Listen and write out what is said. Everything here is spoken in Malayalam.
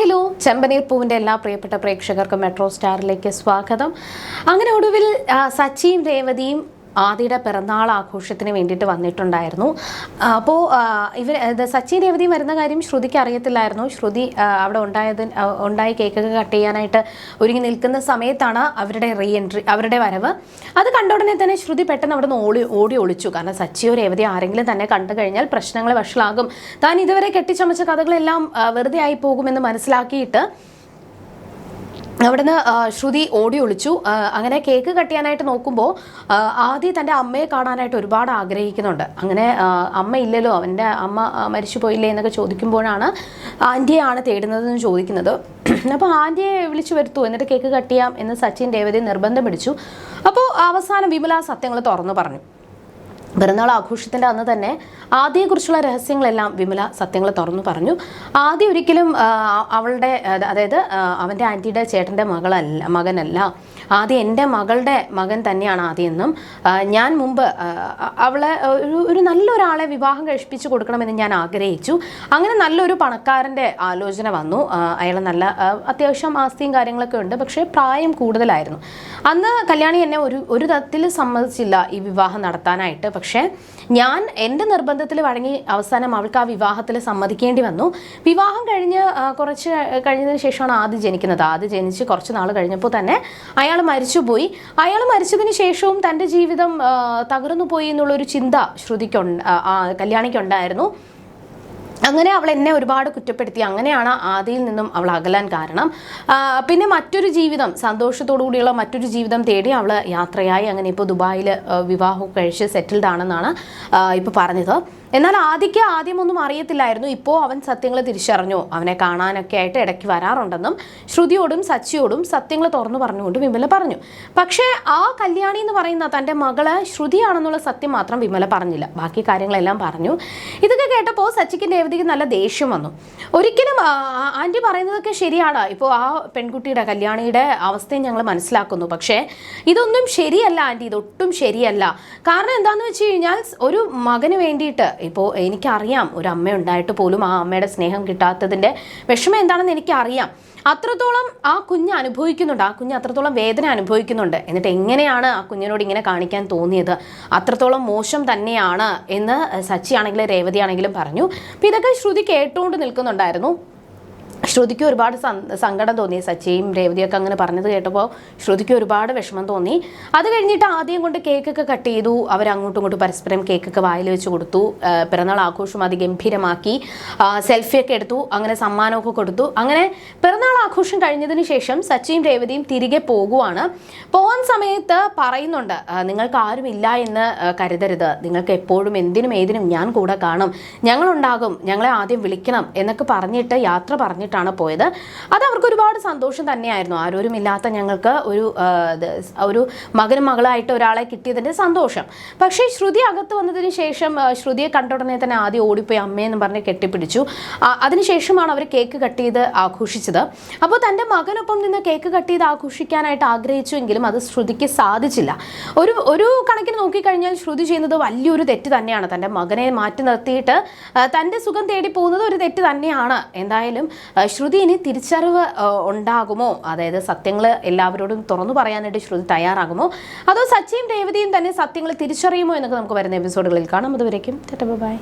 ഹലോ ചെമ്പനീർ പൂവിന്റെ എല്ലാ പ്രിയപ്പെട്ട പ്രേക്ഷകർക്കും മെട്രോ സ്റ്റാറിലേക്ക് സ്വാഗതം. അങ്ങനെ ഒടുവിൽ സച്ചിയും രേവതിയും ആദിയുടെ പിറന്നാൾ ആഘോഷത്തിന് വേണ്ടിയിട്ട് വന്നിട്ടുണ്ടായിരുന്നു. അപ്പോൾ ഇവർ സച്ചി രേവതിയും വരുന്ന കാര്യം ശ്രുതിക്ക് അറിയത്തില്ലായിരുന്നു. ശ്രുതി അവിടെ ഉണ്ടായത് ഉണ്ടായി കേക്കൊക്കെ കട്ട് ചെയ്യാനായിട്ട് ഒരുങ്ങി നിൽക്കുന്ന സമയത്താണ് അവരുടെ റീ എൻട്രി അവരുടെ വരവ്. അത് കണ്ട ഉടനെ തന്നെ ശ്രുതി പെട്ടെന്ന് അവിടെ നിന്ന് ഓടി ഓടി ഒളിച്ചു. കാരണം സച്ചിയോ രേവതി ആരെങ്കിലും തന്നെ കണ്ടു കഴിഞ്ഞാൽ പ്രശ്നങ്ങൾ വഷളാകും. താൻ ഇതുവരെ കെട്ടിച്ചമച്ച കഥകളെല്ലാം വെറുതെ ആയി പോകുമെന്ന് മനസ്സിലാക്കിയിട്ട് അവിടുന്ന് ശ്രുതി ഓടി ഒളിച്ചു. അങ്ങനെ കേക്ക് കട്ട് ചെയ്യാനായിട്ട് നോക്കുമ്പോൾ ആദ്യം തന്റെ അമ്മയെ കാണാനായിട്ട് ഒരുപാട് ആഗ്രഹിക്കുന്നുണ്ട്. അങ്ങനെ അമ്മ ഇല്ലല്ലോ അവന്റെ അമ്മ മരിച്ചു പോയില്ലേ എന്നൊക്കെ ചോദിക്കുമ്പോഴാണ് ആന്റിയാണ് തേടുന്നതെന്ന് ചോദിക്കുന്നത്. അപ്പോൾ ആന്റിയെ വിളിച്ചു വരുത്തു. എന്നിട്ട് കേക്ക് കട്ട് ചെയ്യാം എന്ന് സച്ചിൻ രേവതി നിർബന്ധം പിടിച്ചു. അപ്പോൾ അവസാനം വിമല സത്യങ്ങൾ തുറന്നു പറഞ്ഞു. പിറന്നാൾ ആഘോഷത്തിന്റെ അന്ന് തന്നെ ആദ്യയെക്കുറിച്ചുള്ള രഹസ്യങ്ങളെല്ലാം വിമല സത്യങ്ങൾ തുറന്നു പറഞ്ഞു. ആദ്യം ഒരിക്കലും അവളുടെ അതായത് അവന്റെ ആന്റിയുടെ ചേട്ടന്റെ മകളല്ല മകനല്ല. ആദ്യം എന്റെ മകളുടെ മകൻ തന്നെയാണ് ആദ്യമെന്നും ഞാൻ മുമ്പ് അവളെ ഒരു ഒരു നല്ലൊരാളെ വിവാഹം കഴിപ്പിച്ച് കൊടുക്കണമെന്ന് ഞാൻ ആഗ്രഹിച്ചു. അങ്ങനെ നല്ലൊരു പണക്കാരന്റെ ആലോചന വന്നു. അയാൾ നല്ല അത്യാവശ്യം ആസ്തിയും കാര്യങ്ങളൊക്കെ ഉണ്ട് പക്ഷേ പ്രായം കൂടുതലായിരുന്നു. അന്ന് കല്യാണി എന്നെ ഒരു ഒരു തരത്തിൽ സമ്മതിച്ചില്ല ഈ വിവാഹം നടത്താനായിട്ട്. പക്ഷേ ഞാൻ എന്റെ നിർബന്ധത്തിൽ വഴങ്ങി അവസാനം അവൾക്ക് ആ വിവാഹത്തിൽ സമ്മതിക്കേണ്ടി വന്നു. വിവാഹം കഴിഞ്ഞ് കുറച്ച് കഴിഞ്ഞതിന് ശേഷമാണ് ആദ്യം ജനിക്കുന്നത്. ആദ്യം ജനിച്ച് കുറച്ച് നാൾ കഴിഞ്ഞപ്പോൾ തന്നെ അയാൾ മരിച്ചുപോയി. അയാൾ മരിച്ചതിന് ശേഷവും തന്റെ ജീവിതം തകർന്നു പോയി എന്നുള്ളൊരു ചിന്ത ശ്രുതിക്കുണ്ട് കല്യാണിക്കുണ്ടായിരുന്നു. അങ്ങനെ അവൾ എന്നെ ഒരുപാട് കുറ്റപ്പെടുത്തി. അങ്ങനെയാണ് ആദിയിൽ നിന്നും അവൾ അകലാൻ കാരണം. പിന്നെ മറ്റൊരു ജീവിതം സന്തോഷത്തോടു കൂടിയുള്ള മറ്റൊരു ജീവിതം തേടി അവൾ യാത്രയായി. അങ്ങനെ ഇപ്പോൾ ദുബായിൽ വിവാഹം കഴിച്ച് സെറ്റിൽഡ് ആണെന്നാണ് ഇപ്പോൾ പറഞ്ഞത്. എന്നാൽ ആദിക്ക് ആദ്യമൊന്നും അറിയത്തില്ലായിരുന്നു. ഇപ്പോൾ അവൻ സത്യങ്ങൾ തിരിച്ചറിഞ്ഞു. അവനെ കാണാനൊക്കെ ആയിട്ട് ഇടയ്ക്ക് വരാറുണ്ടെന്നും ശ്രുതിയോടും സച്ചിയോടും സത്യങ്ങൾ തുറന്നു പറഞ്ഞുകൊണ്ട് വിമല പറഞ്ഞു. പക്ഷേ ആ കല്യാണി എന്ന് പറയുന്ന തന്റെ മകൾ ശ്രുതിയാണെന്നുള്ള സത്യം മാത്രം വിമല പറഞ്ഞില്ല. ബാക്കി കാര്യങ്ങളെല്ലാം പറഞ്ഞു. ഇതൊക്കെ കേട്ടപ്പോൾ സച്ചിക്ക് രേവതിക്ക് നല്ല ദേഷ്യം വന്നു. ഒരിക്കലും ആന്റി പറയുന്നതൊക്കെ ശരിയാണ്. ഇപ്പോൾ ആ പെൺകുട്ടിയുടെ കല്യാണിയുടെ അവസ്ഥയും ഞങ്ങൾ മനസ്സിലാക്കുന്നു. പക്ഷേ ഇതൊന്നും ശരിയല്ല ആന്റി. ഇതൊട്ടും ശരിയല്ല. കാരണം എന്താണെന്ന് വെച്ച് കഴിഞ്ഞാൽ ഒരു മകന് വേണ്ടിയിട്ട് ഇപ്പോൾ എനിക്കറിയാം ഒരു അമ്മ ഉണ്ടായിട്ട് പോലും ആ അമ്മയുടെ സ്നേഹം കിട്ടാത്തതിന്റെ വിഷമം എന്താണെന്ന് എനിക്കറിയാം. അത്രത്തോളം ആ കുഞ്ഞ് അനുഭവിക്കുന്നുണ്ട്. ആ കുഞ്ഞ് അത്രത്തോളം വേദന അനുഭവിക്കുന്നുണ്ട്. എന്നിട്ട് എങ്ങനെയാണ് ആ കുഞ്ഞിനോട് ഇങ്ങനെ കാണിക്കാൻ തോന്നിയത്? അത്രത്തോളം മോശം തന്നെയാണ് എന്ന് സച്ചിയാണെങ്കിലും രേവതി ആണെങ്കിലും പറഞ്ഞു. അപ്പം ഇതൊക്കെ ശ്രുതി കേട്ടുകൊണ്ട് നിൽക്കുന്നുണ്ടായിരുന്നു. ശ്രുതിക്ക് ഒരുപാട് സങ്കടം തോന്നി. സച്ചിയും രേവതിയൊക്കെ അങ്ങനെ പറഞ്ഞത് കേട്ടപ്പോൾ ശ്രുതിക്ക് ഒരുപാട് വിഷമം തോന്നി. അത് കഴിഞ്ഞിട്ട് ആദ്യം കൊണ്ട് കേക്കൊക്കെ കട്ട് ചെയ്തു. അവർ അങ്ങോട്ടും ഇങ്ങോട്ടും പരസ്പരം കേക്കൊക്കെ വായിൽ വെച്ച് കൊടുത്തു. പിറന്നാൾ ആഘോഷം അതിഗംഭീരമാക്കി. സെൽഫിയൊക്കെ എടുത്തു. അങ്ങനെ സമ്മാനമൊക്കെ കൊടുത്തു. അങ്ങനെ പിറന്നാൾ ആഘോഷം കഴിഞ്ഞതിന് ശേഷം സച്ചിയും രേവതിയും തിരികെ പോകുവാണ്. പോകാൻ സമയത്ത് പറയുന്നുണ്ട് നിങ്ങൾക്ക് ആരും ഇല്ല എന്ന് കരുതരുത്. നിങ്ങൾക്ക് എപ്പോഴും എന്തിനും ഏതിനും ഞാൻ കൂടെ കാണും. ഞങ്ങളുണ്ടാകും. ഞങ്ങളെ ആദ്യം വിളിക്കണം എന്നൊക്കെ പറഞ്ഞിട്ട് യാത്ര പറഞ്ഞിട്ടാണ് പോയത്. അത് അവർക്ക് ഒരുപാട് സന്തോഷം തന്നെയായിരുന്നു. ആരോരുമില്ലാത്ത ഞങ്ങൾക്ക് ഒരു ഒരു മകനും മകളായിട്ട് ഒരാളെ കിട്ടിയതിന്റെ സന്തോഷം. പക്ഷേ ശ്രുതി അകത്ത് വന്നതിന് ശേഷം ശ്രുതിയെ കണ്ട ഉടനെ തന്നെ ആദ്യം ഓടിപ്പോയി അമ്മയെന്ന് പറഞ്ഞ് കെട്ടിപ്പിടിച്ചു. അതിനുശേഷമാണ് അവർ കേക്ക് കട്ട് ചെയ്ത് ആഘോഷിച്ചത്. അപ്പോൾ തന്റെ മകനൊപ്പം നിന്ന് കേക്ക് കട്ട് ചെയ്ത് ആഘോഷിക്കാനായിട്ട് ആഗ്രഹിച്ചുവെങ്കിലും അത് ശ്രുതിക്ക് സാധിച്ചില്ല. ഒരു ഒരു കണക്കിന് നോക്കിക്കഴിഞ്ഞാൽ ശ്രുതി ചെയ്യുന്നത് വലിയൊരു തെറ്റ് തന്നെയാണ്. തന്റെ മകനെ മാറ്റി നിർത്തിയിട്ട് തന്റെ സുഖം തേടി പോകുന്നത് ഒരു തെറ്റ് തന്നെയാണ്. എന്തായാലും ആ, ശ്രുതി ഇനി തിരിച്ചറിവ് ഉണ്ടാകുമോ? അതായത് സത്യങ്ങൾ എല്ലാവരോടും തുറന്നു പറയാനായിട്ട് ശ്രുതി തയ്യാറാകുമോ? അതോ സച്ചിയും രേവതിയും തന്നെ സത്യങ്ങൾ തിരിച്ചറിയുമോ എന്നൊക്കെ നമുക്ക് വരുന്ന എപ്പിസോഡുകളിൽ കാണാം. അതുവരേക്കും ബൈ.